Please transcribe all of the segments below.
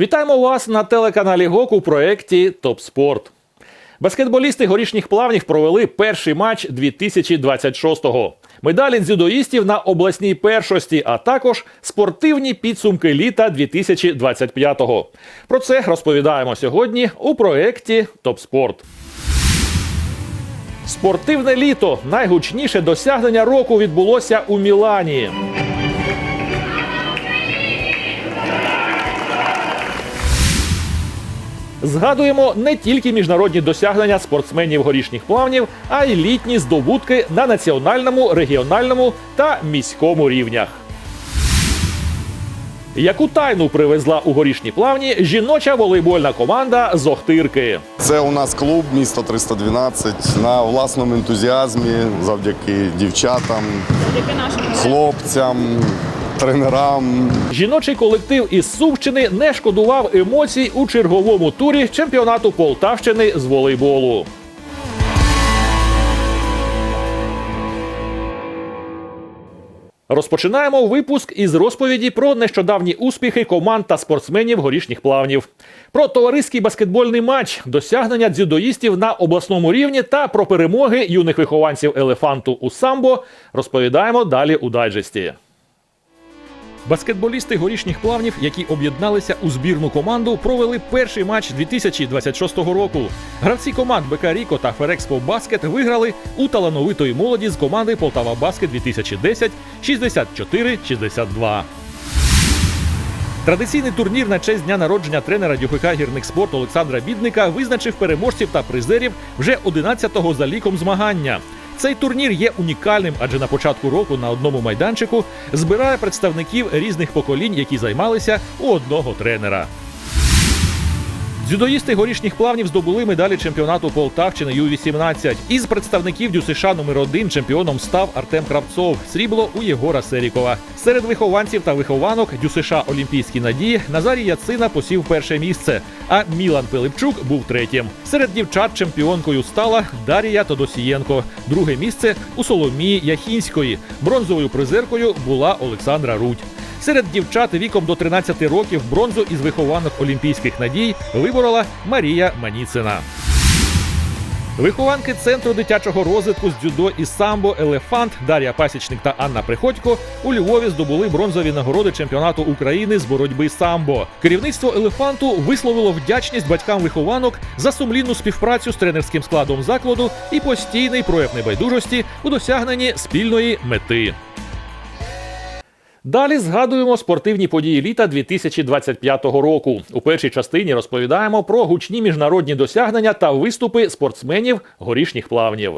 Вітаємо вас на телеканалі ГОК у проєкті Топ Спорт. Баскетболісти горішніх плавнів провели перший матч 2026-го. Медалі дзюдоїстів на обласній першості, а також спортивні підсумки літа 2025-го. Про це розповідаємо сьогодні у проєкті Топ Спорт. Спортивне літо найгучніше досягнення року відбулося у Мілані. Згадуємо не тільки міжнародні досягнення спортсменів горішніх плавнів, а й літні здобутки на національному, регіональному та міському рівнях. Яку тайну привезла у горішні плавні жіноча волейбольна команда з Охтирки? Це у нас клуб місто 312 на власному ентузіазмі завдяки дівчатам, хлопцям, тренерам. Жіночий колектив із Сумщини не шкодував емоцій у черговому турі чемпіонату Полтавщини з волейболу. Розпочинаємо випуск із розповіді про нещодавні успіхи команд та спортсменів горішніх плавнів, про товариський баскетбольний матч, досягнення дзюдоїстів на обласному рівні та про перемоги юних вихованців елефанту у самбо розповідаємо далі у дайджесті. Баскетболісти горішніх плавнів, які об'єдналися у збірну команду, провели перший матч 2026 року. Гравці команд БК Ріко та Ферекспо Баскет виграли у талановитої молоді з команди Полтава Баскет 2010 64-62. Традиційний турнір на честь дня народження тренера ДЮХК гірник спорт Олександра Бідника визначив переможців та призерів вже 11-го за ліком змагання. Цей турнір є унікальним, адже на початку року на одному майданчику збирає представників різних поколінь, які займалися у одного тренера. Дзюдоїсти горішніх плавнів здобули медалі чемпіонату Полтавщини Ю-18. Із представників ДЮСШ номер 1 чемпіоном став Артем Кравцов. Срібло у Єгора Серікова. Серед вихованців та вихованок ДЮСШ Олімпійські надії Назарій Яцина посів перше місце, а Мілан Пилипчук був третім. Серед дівчат чемпіонкою стала Дарія Тодосієнко. Друге місце у Соломії Яхінської. Бронзовою призеркою була Олександра Рудь. Серед дівчат віком до 13 років бронзу із вихованок Олімпійських надій виборола Марія Маніцина. Вихованки центру дитячого розвитку з дзюдо і самбо Елефант Дар'я Пасічник та Анна Приходько у Львові здобули бронзові нагороди чемпіонату України з боротьби самбо. Керівництво елефанту висловило вдячність батькам вихованок за сумлінну співпрацю з тренерським складом закладу і постійний прояв небайдужості у досягненні спільної мети. Далі згадуємо спортивні події літа 2025 року. У першій частині розповідаємо про гучні міжнародні досягнення та виступи спортсменів горішніх плавнів.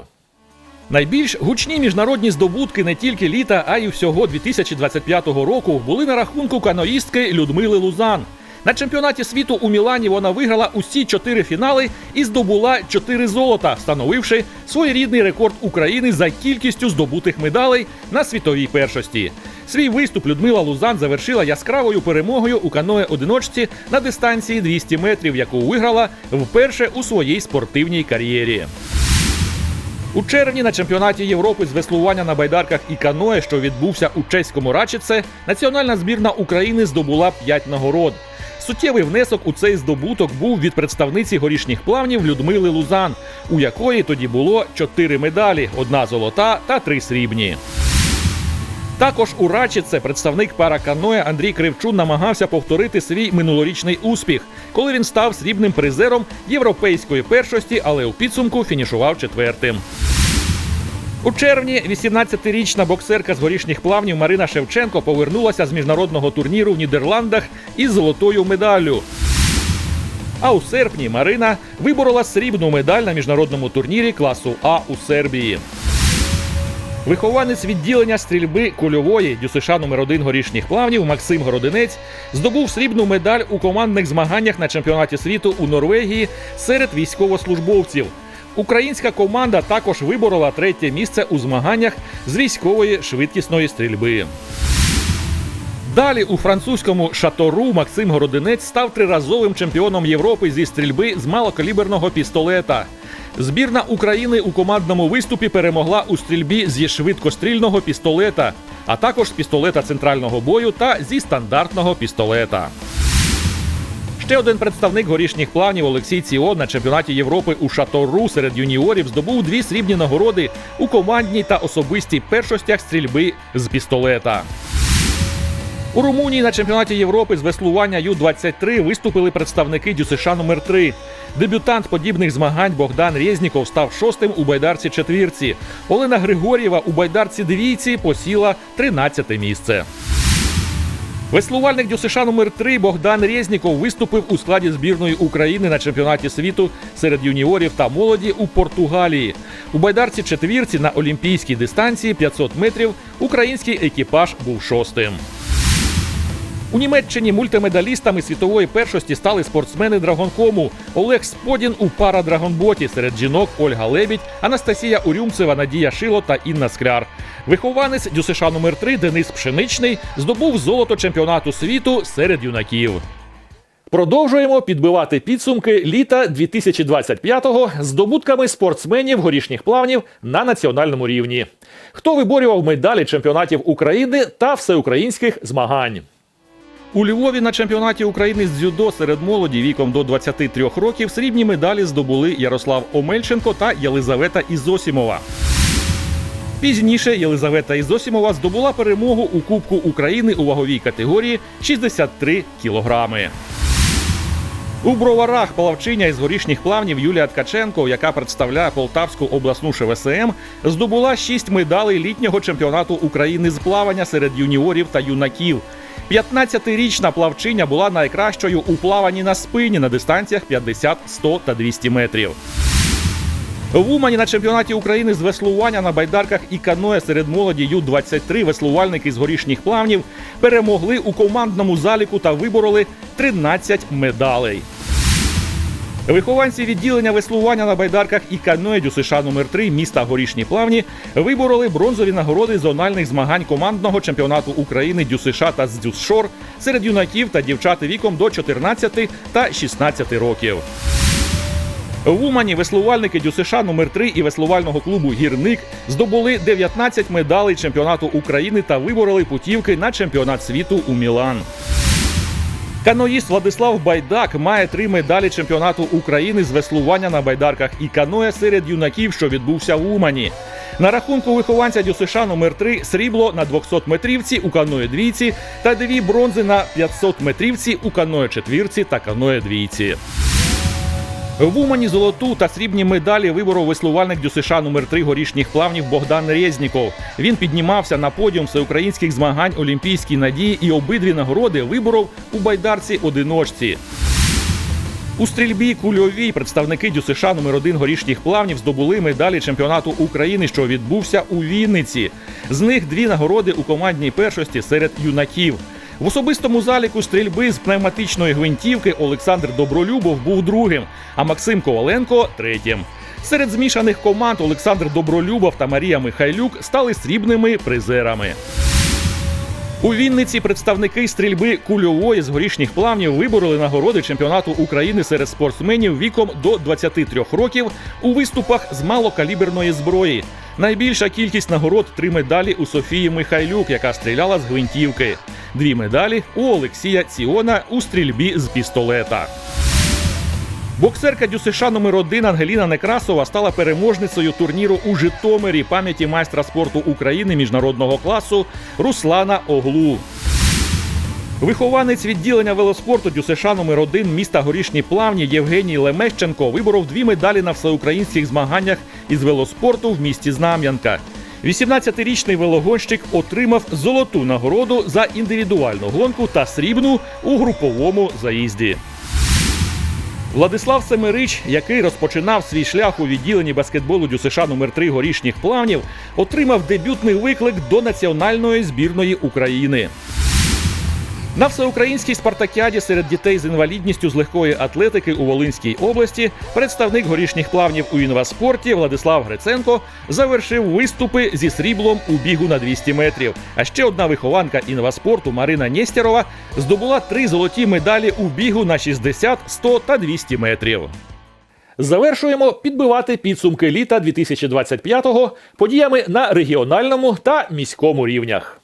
Найбільш гучні міжнародні здобутки не тільки літа, а й всього 2025 року були на рахунку каноїстки Людмили Лузан. На чемпіонаті світу у Мілані вона виграла усі чотири фінали і здобула чотири золота, встановивши своєрідний рекорд України за кількістю здобутих медалей на світовій першості. Свій виступ Людмила Лузан завершила яскравою перемогою у каное одиночці на дистанції 200 метрів, яку виграла вперше у своїй спортивній кар'єрі. У червні на чемпіонаті Європи з веслування на байдарках і каное, що відбувся у чеському Рачице, національна збірна України здобула 5 нагород. Суттєвий внесок у цей здобуток був від представниці горішніх плавнів Людмили Лузан, у якої тоді було 4 медалі: одна золота та три срібні. Також у Рачице представник параканоя Андрій Кривчун намагався повторити свій минулорічний успіх, коли він став срібним призером європейської першості, але у підсумку фінішував четвертим. У червні 18-річна боксерка з горішніх плавнів Марина Шевченко повернулася з міжнародного турніру в Нідерландах із золотою медаллю. А у серпні Марина виборола срібну медаль на міжнародному турнірі класу А у Сербії. Вихованець відділення стрільби кульової ДЮСШ номер 1 горішніх плавнів Максим Городинець здобув срібну медаль у командних змаганнях на чемпіонаті світу у Норвегії серед військовослужбовців. Українська команда також виборола третє місце у змаганнях з військової швидкісної стрільби. Далі у французькому шатору Максим Городинець став триразовим чемпіоном Європи зі стрільби з малокаліберного пістолета. Збірна України у командному виступі перемогла у стрільбі зі швидкострільного пістолета, а також з пістолета центрального бою та зі стандартного пістолета. Ще один представник горішніх плавнів Олексій Ціон на чемпіонаті Європи у Шатору серед юніорів здобув дві срібні нагороди у командній та особистій першостях стрільби з пістолета. У Румунії на чемпіонаті Європи з веслування Ю-23 виступили представники ДЮСШ номер 3 Дебютант подібних змагань Богдан Резніков став шостим у байдарці четвірці. Олена Григор'єва у байдарці двійці посіла 13 місце. Веслувальник ДЮСШ номер 3 Богдан Резніков виступив у складі збірної України на чемпіонаті світу серед юніорів та молоді у Португалії. У байдарці четвірці на олімпійській дистанції 500 метрів український екіпаж був шостим. У Німеччині мультимедалістами світової першості стали спортсмени драгонкому Олег Сподін у парадрагонботі серед жінок Ольга Лебідь, Анастасія Урюмцева, Надія Шило та Інна Скляр. Вихованець ДЮСШ номер 3 Денис Пшеничний здобув золото чемпіонату світу серед юнаків. Продовжуємо підбивати підсумки літа 2025-го з здобутками спортсменів горішніх плавнів на національному рівні. Хто виборював медалі чемпіонатів України та всеукраїнських змагань? У Львові на чемпіонаті України з дзюдо серед молоді віком до 23 років срібні медалі здобули Ярослав Омельченко та Єлизавета Ізосімова. Пізніше Єлизавета Ізосімова здобула перемогу у Кубку України у ваговій категорії 63 кілограми. У броварах плавчиня із горішніх плавнів Юлія Ткаченко, яка представляє Полтавську обласну ШВСМ, здобула шість медалей літнього чемпіонату України з плавання серед юніорів та юнаків. 15-річна плавчиня була найкращою у плаванні на спині на дистанціях 50, 100 та 200 метрів. В Умані на чемпіонаті України з веслування на байдарках і каное серед молоді Ю-23 веслувальники з горішніх плавнів перемогли у командному заліку та вибороли 13 медалей. Вихованці відділення веслування на байдарках і каное ДЮСШ номер 3 міста Горішні Плавні вибороли бронзові нагороди зональних змагань командного чемпіонату України ДЮСШ та з Дюсшор серед юнаків та дівчат віком до 14 та 16 років. В Умані веслувальники ДЮСШ номер 3 і веслувального клубу Гірник здобули 19 медалей чемпіонату України та вибороли путівки на чемпіонат світу у Мілан. Каноїст Владислав Байдак має три медалі чемпіонату України з веслування на байдарках і каноє серед юнаків, що відбувся в Умані. На рахунку вихованця ДЮСШ номер 3 срібло на 200 метрівці у каное двійці та дві бронзи на 500 метрівці у каное четвірці та каное двійці. В Умані золоту та срібні медалі виборов веслувальник ДЮСШ номер 3 горішніх плавнів Богдан Резніков. Він піднімався на подіум всеукраїнських змагань Олімпійській надії і обидві нагороди виборов у байдарці одиночці. У стрільбі кульовій представники ДЮСШ номер 1 горішніх плавнів здобули медалі чемпіонату України, що відбувся у Вінниці. З них дві нагороди у командній першості серед юнаків. В особистому заліку стрільби з пневматичної гвинтівки Олександр Добролюбов був другим, а Максим Коваленко третім. Серед змішаних команд Олександр Добролюбов та Марія Михайлюк стали срібними призерами. У Вінниці представники стрільби кульової з горішніх плавнів вибороли нагороди чемпіонату України серед спортсменів віком до 23 років у виступах з малокаліберної зброї. Найбільша кількість нагород три медалі у Софії Михайлюк, яка стріляла з гвинтівки. Дві медалі у Олексія Ціона у стрільбі з пістолета. Боксерка ДЮСШ номер 1 Ангеліна Некрасова стала переможницею турніру у Житомирі пам'яті майстра спорту України міжнародного класу Руслана Оглу. Вихованець відділення велоспорту ДЮСШ номер 1 міста Горішні Плавні Євгеній Лемещенко виборов дві медалі на всеукраїнських змаганнях із велоспорту в місті Знам'янка. 18-річний велогонщик отримав золоту нагороду за індивідуальну гонку та срібну у груповому заїзді. Владислав Семерич, який розпочинав свій шлях у відділенні баскетболу ДЮСШ номер 3 горішніх плавнів, отримав дебютний виклик до національної збірної України. На всеукраїнській спартакіаді серед дітей з інвалідністю з легкої атлетики у Волинській області представник горішніх плавнів у інваспорті Владислав Гриценко завершив виступи зі сріблом у бігу на 200 метрів. А ще одна вихованка інваспорту Марина Нєстєрова здобула три золоті медалі у бігу на 60, 100 та 200 метрів. Завершуємо підбивати підсумки літа 2025-го подіями на регіональному та міському рівнях.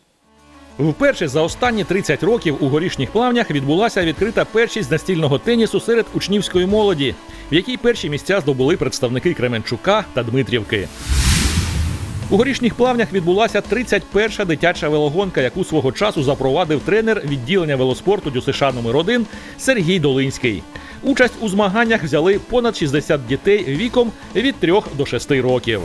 Вперше за останні 30 років у горішніх плавнях відбулася відкрита першість настільного тенісу серед учнівської молоді, в якій перші місця здобули представники Кременчука та Дмитрівки. У горішніх плавнях відбулася 31-ша дитяча велогонка, яку свого часу запровадив тренер відділення велоспорту ДЮСШ номер 1 Сергій Долинський. Участь у змаганнях взяли понад 60 дітей віком від 3 до 6 років.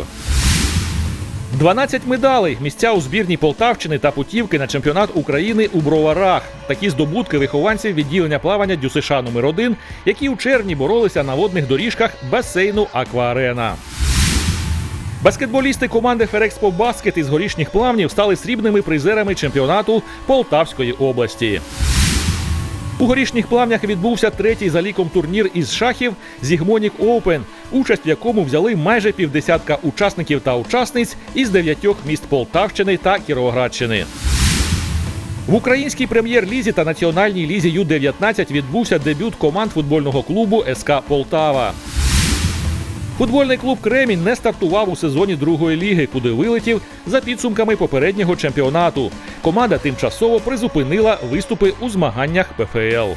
12 медалей, місця у збірній Полтавщини та путівки на чемпіонат України у броварах. Такі здобутки вихованців відділення плавання ДЮСШ номер 1 які у червні боролися на водних доріжках басейну Акваарена. Баскетболісти команди Ферекспо Баскет із горішніх плавнів стали срібними призерами чемпіонату Полтавської області. У горішніх плавнях відбувся третій за ліком турнір із шахів Зігмонік Оупен, участь в якому взяли майже півдесятка учасників та учасниць із дев'ятьох міст Полтавщини та Кіровоградщини. В українській прем'єр-лізі та національній лізі Ю-19 відбувся дебют команд футбольного клубу СК Полтава. Футбольний клуб Кремінь не стартував у сезоні другої ліги, куди вилетів за підсумками попереднього чемпіонату. Команда тимчасово призупинила виступи у змаганнях ПФЛ.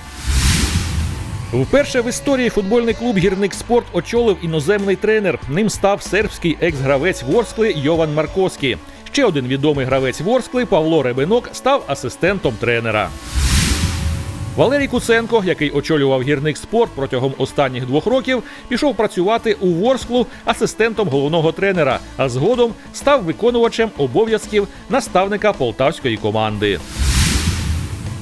Вперше в історії футбольний клуб Гірник Спорт очолив іноземний тренер. Ним став сербський екс-гравець Ворскли Йован Марковський. Ще один відомий гравець Ворскли Павло Ребенок став асистентом тренера. Валерій Куценко, який очолював гірник спорт протягом останніх двох років, пішов працювати у Ворсклу асистентом головного тренера, а згодом став виконувачем обов'язків наставника полтавської команди.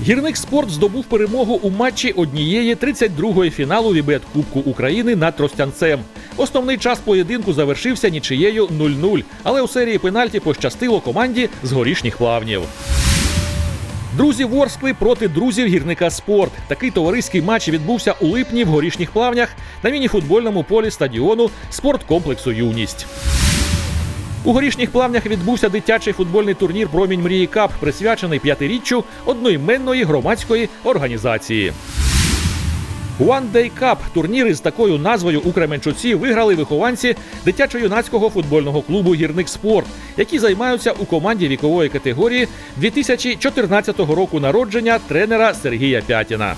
Гірник спорт здобув перемогу у матчі однієї 32-ї фіналу Вібет Кубку України над Тростянцем. Основний час поєдинку завершився нічиєю 0-0, але у серії пенальті пощастило команді з горішніх плавнів. Друзі Ворскли проти друзів гірника спорт. Такий товариський матч відбувся у липні в горішніх плавнях на мініфутбольному полі стадіону спорткомплексу Юність. У горішніх плавнях відбувся дитячий футбольний турнір Промінь мрії Кап, присвячений п'ятиріччю одноіменної громадської організації. One Day Cup – турнір із такою назвою у Кременчуці виграли вихованці дитячо-юнацького футбольного клубу Гірник Спорт, які займаються у команді вікової категорії 2014 року народження тренера Сергія Пятіна.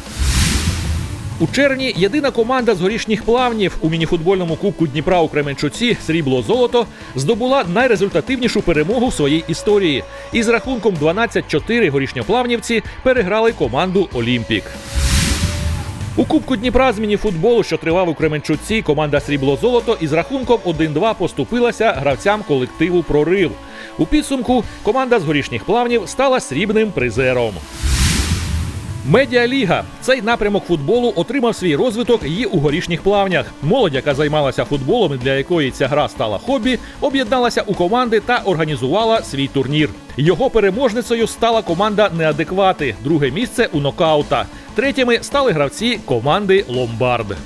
У червні єдина команда з горішніх плавнів у мініфутбольному кубку Дніпра у Кременчуці Срібло Золото здобула найрезультативнішу перемогу в своїй історії. Із рахунком 12-4 горішньоплавнівці переграли команду Олімпік. У Кубку Дніпра з мініфутболу, що тривав у Кременчуці, команда Срібло Золото із рахунком 1-2 поступилася гравцям колективу Прорив. У підсумку команда з горішніх плавнів стала срібним призером. Медіаліга цей напрямок футболу отримав свій розвиток і у горішніх плавнях. Молодь, яка займалася футболом, для якої ця гра стала хобі, об'єдналася у команди та організувала свій турнір. Його переможницею стала команда Неадеквати. Друге місце у нокаута. Третіми стали гравці команди Ломбард.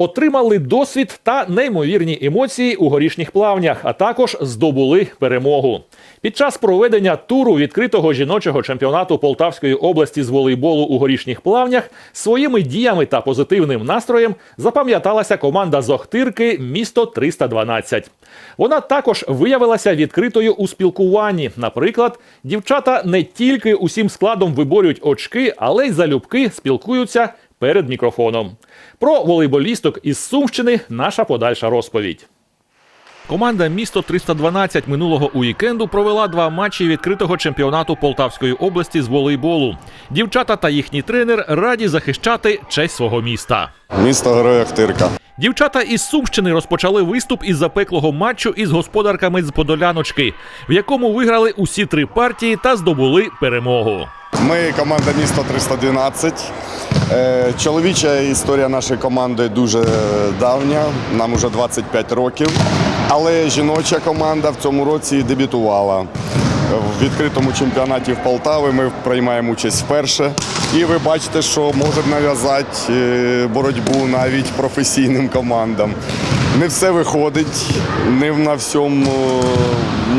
Отримали досвід та неймовірні емоції у горішніх плавнях, а також здобули перемогу. Під час проведення туру відкритого жіночого чемпіонату Полтавської області з волейболу у горішніх плавнях своїми діями та позитивним настроєм запам'яталася команда з Охтирки місто 312. Вона також виявилася відкритою у спілкуванні. Наприклад, дівчата не тільки усім складом виборюють очки, але й залюбки спілкуються перед мікрофоном. Про волейболісток із Сумщини наша подальша розповідь. Команда місто 312 минулого уікенду провела два матчі відкритого чемпіонату Полтавської області з волейболу. Дівчата та їхній тренер раді захищати честь свого міста. Місто героя Ахтирка. Дівчата із Сумщини розпочали виступ із запеклого матчу із господарками з Подоляночки, в якому виграли усі три партії та здобули перемогу. Ми команда місто 312. Е, Чоловіча історія нашої команди дуже давня, нам уже 25 років. Але жіноча команда в цьому році дебютувала. В відкритому чемпіонаті в Полтаві ми приймаємо участь вперше. І ви бачите, що може нав'язати е, боротьбу навіть професійним командам. Не все виходить, не на всьому,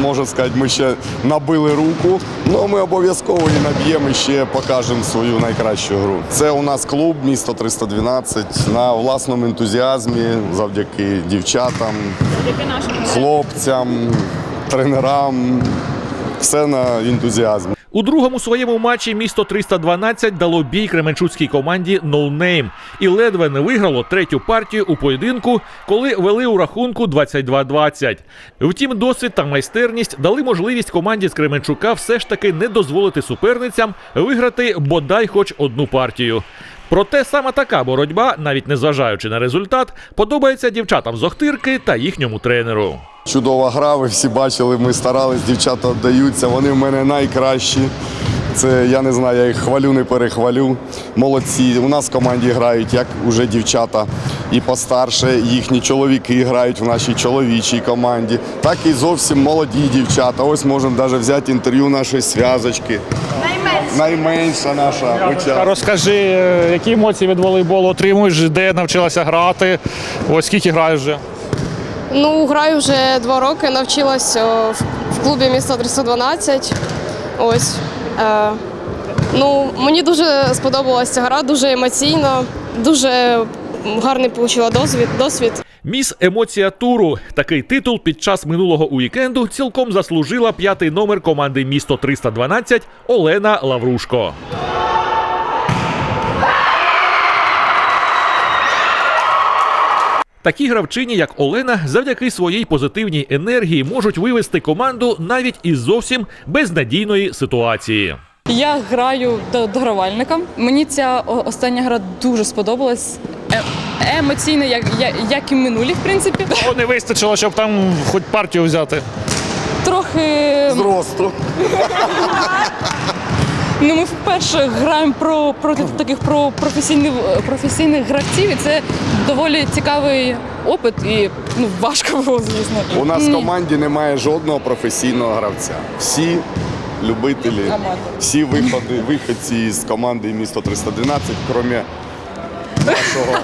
можна сказати, ми ще набили руку. Ну ми обов'язково і наб'ємо і ще покажемо свою найкращу гру. Це у нас клуб місто 312 на власному ентузіазмі, завдяки дівчатам, хлопцям, тренерам. Все на ентузіазмі. У другому своєму матчі місто 312 дало бій кременчуцькій команді No Name і ледве не виграло третю партію у поєдинку, коли вели у рахунку 22-20. Втім, досвід та майстерність дали можливість команді з Кременчука все ж таки не дозволити суперницям виграти бодай хоч одну партію. Проте саме така боротьба, навіть незважаючи на результат, подобається дівчатам з Охтирки та їхньому тренеру. Чудова гра, ви всі бачили, ми старались, дівчата віддаються, вони в мене найкращі. Це я не знаю, я їх хвалю, не перехвалю. Молодці. У нас в команді грають як уже дівчата і постарше, їхні чоловіки грають в нашій чоловічій команді, так і зовсім молоді дівчата. Ось можемо навіть взяти інтерв'ю нашої зв'язочки. Найменша наша учасниця. Розкажи, е, які емоції від волейболу отримуєш, де навчилася грати? Ось скільки граєш вже? Ну, граю вже два роки, навчилась о, в, в клубі міста 312. Ось. Е, ну, мені дуже сподобалася ця гра, дуже емоційно, дуже гарний отримала досвід. досвід. Міс емоція туру. Такий титул під час минулого уікенду цілком заслужила п'ятий номер команди місто 312 Олена Лаврушко. Такі гравчині, як Олена, завдяки своїй позитивній енергії можуть вивести команду навіть із зовсім безнадійної ситуації. Я граю до догравальника. Мені ця остання гра дуже сподобалась. Емоційно, як, як, і минулі, в принципі. О, не вистачило, щоб там хоч партію взяти. Трохи Зросту. ну ми вперше граємо про проти таких про професійних професійних гравців. І це доволі цікавий опит і ну важко було, звісно. У нас в команді немає жодного професійного гравця. Всі любителі, всі виходи, виходці з команди місто 312, крім нашого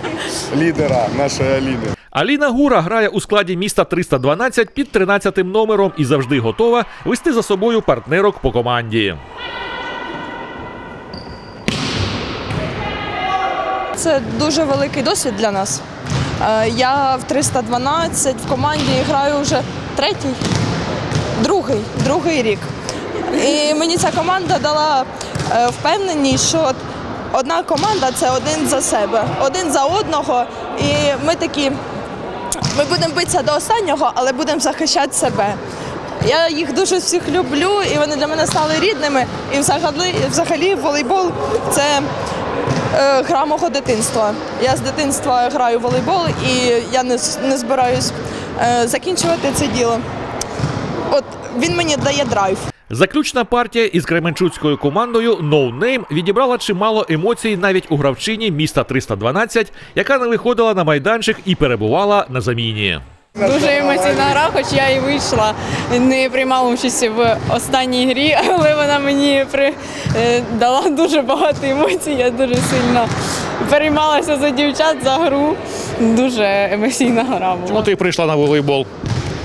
лідера, нашого лідера. Аліна Гура грає у складі міста 312 під 13 номером і завжди готова вести за собою партнерок по команді. Це дуже великий досвід для нас. Е, Я в 312 в команді граю вже третій, другий, другий рік. І мені ця команда дала е, впевненість, що одна команда це один за себе, один за одного. І ми такі, ми будемо битися до останнього, але будемо захищати себе. Я їх дуже всіх люблю, і вони для мене стали рідними. І взагалі, взагалі волейбол це е, гра мого дитинства. Я з дитинства граю в волейбол і я не, не збираюсь е, закінчувати це діло. От він мені дає драйв. Заключна партія із кременчуцькою командою No Name відібрала чимало емоцій навіть у гравчині міста 312, яка не виходила на майданчик і перебувала на заміні. Дуже емоційна гра, хоч я і вийшла, не приймала участь в останній грі, але вона мені при, е, дала дуже багато емоцій. Я дуже сильно переймалася за дівчат, за гру. Дуже емоційна гра Чому ти прийшла на волейбол?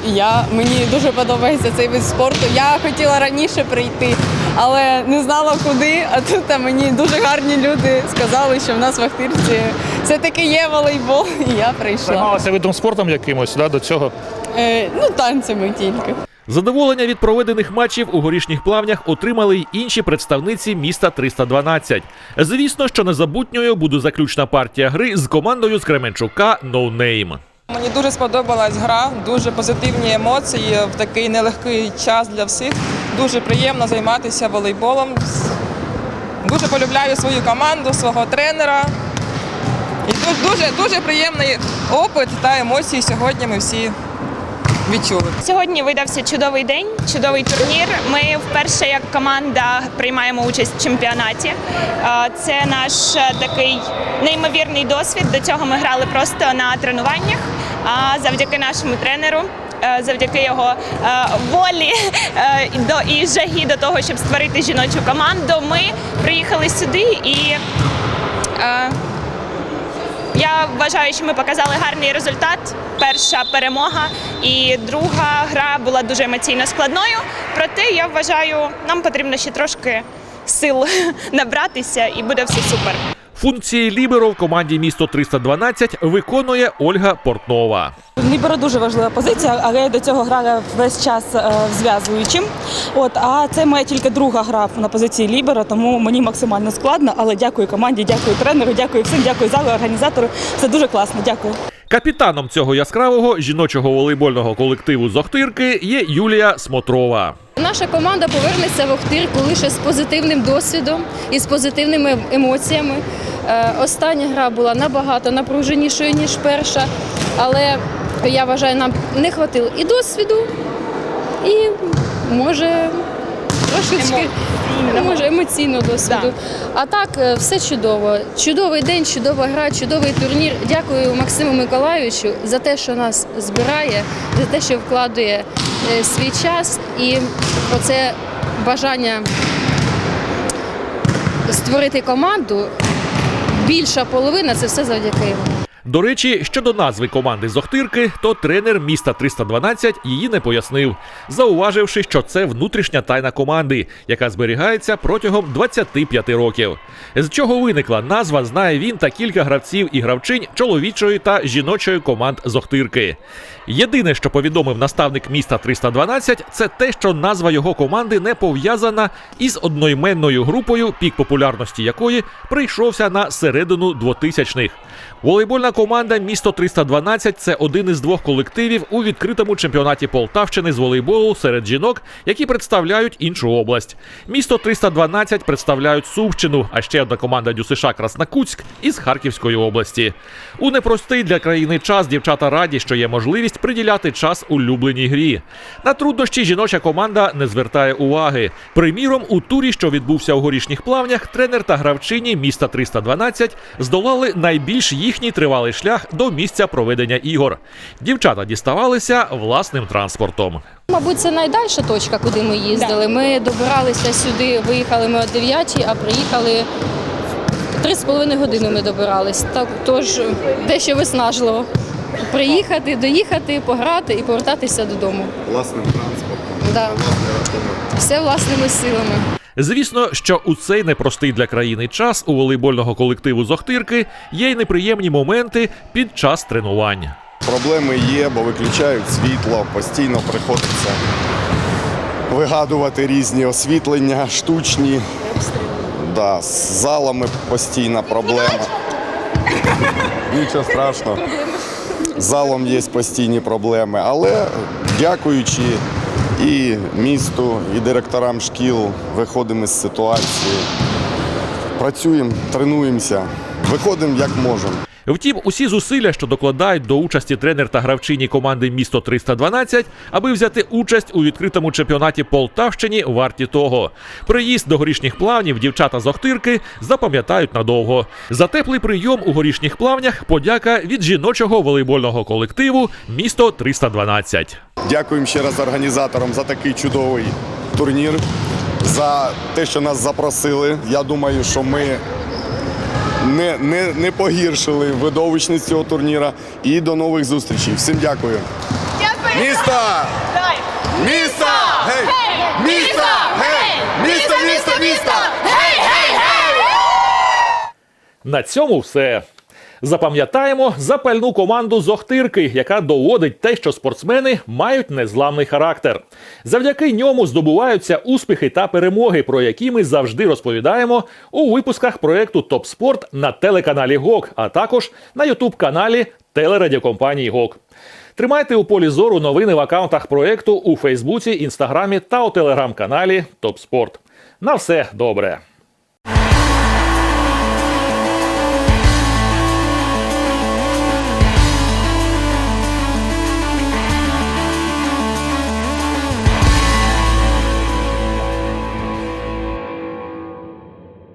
Я, мені дуже подобається цей вид спорту. Я хотіла раніше прийти, але не знала куди. А тут а мені дуже гарні люди сказали, що в нас в Ахтирці все-таки є волейбол, і я прийшла. Займалася видом спортом якимось да, до цього. Е, ну, танцями тільки. Задоволення від проведених матчів у горішніх плавнях отримали й інші представниці міста 312. Звісно, що незабутньою буде заключна партія гри з командою з Кременчука No Name. Мені дуже сподобалась гра, дуже позитивні емоції в такий нелегкий час для всіх. Дуже приємно займатися волейболом. Дуже полюбляю свою команду, свого тренера. І ду- дуже, дуже приємний опит та емоції сьогодні ми всі відчули. Сьогодні видався чудовий день, чудовий турнір. Ми вперше як команда приймаємо участь в чемпіонаті. Е, Це наш е, такий неймовірний досвід. До цього ми грали просто на тренуваннях. А завдяки нашому тренеру. е, Завдяки його волі до і жагі до того, щоб створити жіночу команду, ми приїхали сюди і я вважаю, що ми показали гарний результат. Перша перемога і друга гра була дуже емоційно складною. Проте я вважаю, нам потрібно ще трошки сил набратися, і буде все супер. Функції ліберо в команді місто 312 виконує Ольга Портнова. Ліберо дуже важлива позиція, але я до цього грала весь час е, зв'язуючим. От, а це моя тільки друга гра на позиції ліберо, тому мені максимально складно. Але дякую команді, дякую тренеру, дякую всім, дякую залу, організатору. Це дуже класно. Дякую. Капітаном цього яскравого жіночого волейбольного колективу з Охтирки є Юлія Смотрова. Наша команда повернеться в Охтирку лише з позитивним досвідом і з позитивними емоціями. Е, Остання гра була набагато напруженішою, ніж перша, але я вважаю, нам не хватило і досвіду, і може трошечки може емоційного досвіду. А так, е, все чудово. Чудовий день, чудова гра, чудовий турнір. Дякую Максиму Миколайовичу за те, що нас збирає, за те, що вкладує е, свій час і оце бажання створити команду. Більша половина це все завдяки йому. До речі, щодо назви команди з Охтирки, то тренер міста 312 її не пояснив, зауваживши, що це внутрішня тайна команди, яка зберігається протягом 25 років. З чого виникла назва, знає він та кілька гравців і гравчинь чоловічої та жіночої команд з Охтирки. Єдине, що повідомив наставник міста 312, це те, що назва його команди не пов'язана із одноіменною групою, пік популярності якої прийшовся на середину 2000-х. Волейбольна команда Місто 312 це один із двох колективів у відкритому чемпіонаті Полтавщини з волейболу серед жінок, які представляють іншу область. Місто 312 представляють Сумщину, а ще одна команда ДЮСШ Краснокутськ із Харківської області. У непростий для країни час дівчата раді, що є можливість приділяти час улюбленій грі. На труднощі жіноча команда не звертає уваги. Приміром, у турі, що відбувся у горішніх плавнях, тренер та гравчині міста 312 здолали найбільш їхній тривалий шлях до місця проведення ігор. Дівчата діставалися власним транспортом. Мабуть, це найдальша точка, куди ми їздили. Ми добиралися сюди, виїхали ми о 9, а приїхали три з половиною години ми добирались. Так, тож дещо виснажливо. Приїхати, доїхати, пограти і повертатися додому. Власним транспортом. Да. Все власними силами. Звісно, що у цей непростий для країни час у волейбольного колективу з Охтирки є й неприємні моменти під час тренувань. Проблеми є, бо виключають світло, постійно приходиться вигадувати різні освітлення, штучні. Да, з залами постійна проблема. Нічого страшного. Залом є постійні проблеми, але дякуючи і місту, і директорам шкіл, виходимо з ситуації. Працюємо, тренуємося, виходимо як можемо. Втім, усі зусилля, що докладають до участі тренер та гравчині команди місто 312, аби взяти участь у відкритому чемпіонаті Полтавщині, варті того. Приїзд до горішніх плавнів дівчата з Охтирки запам'ятають надовго. За теплий прийом у горішніх плавнях подяка від жіночого волейбольного колективу місто 312. Дякуємо ще раз організаторам за такий чудовий турнір, за те, що нас запросили. Я думаю, що ми не, не, не погіршили видовищність цього турніра. І до нових зустрічей. Всім дякую. Дякую. Міста! Дай. Міста! Гей! Міста! Гей! Місто, місто, місто! На цьому все. Запам'ятаємо запальну команду з Охтирки, яка доводить те, що спортсмени мають незламний характер. Завдяки ньому здобуваються успіхи та перемоги, про які ми завжди розповідаємо у випусках проекту Топ Спорт на телеканалі ГОК, а також на Ютуб-каналі телерадіокомпанії ГОК. Тримайте у полі зору новини в акаунтах проекту у Фейсбуці, Інстаграмі та у телеграм-каналі Топ Спорт. На все добре.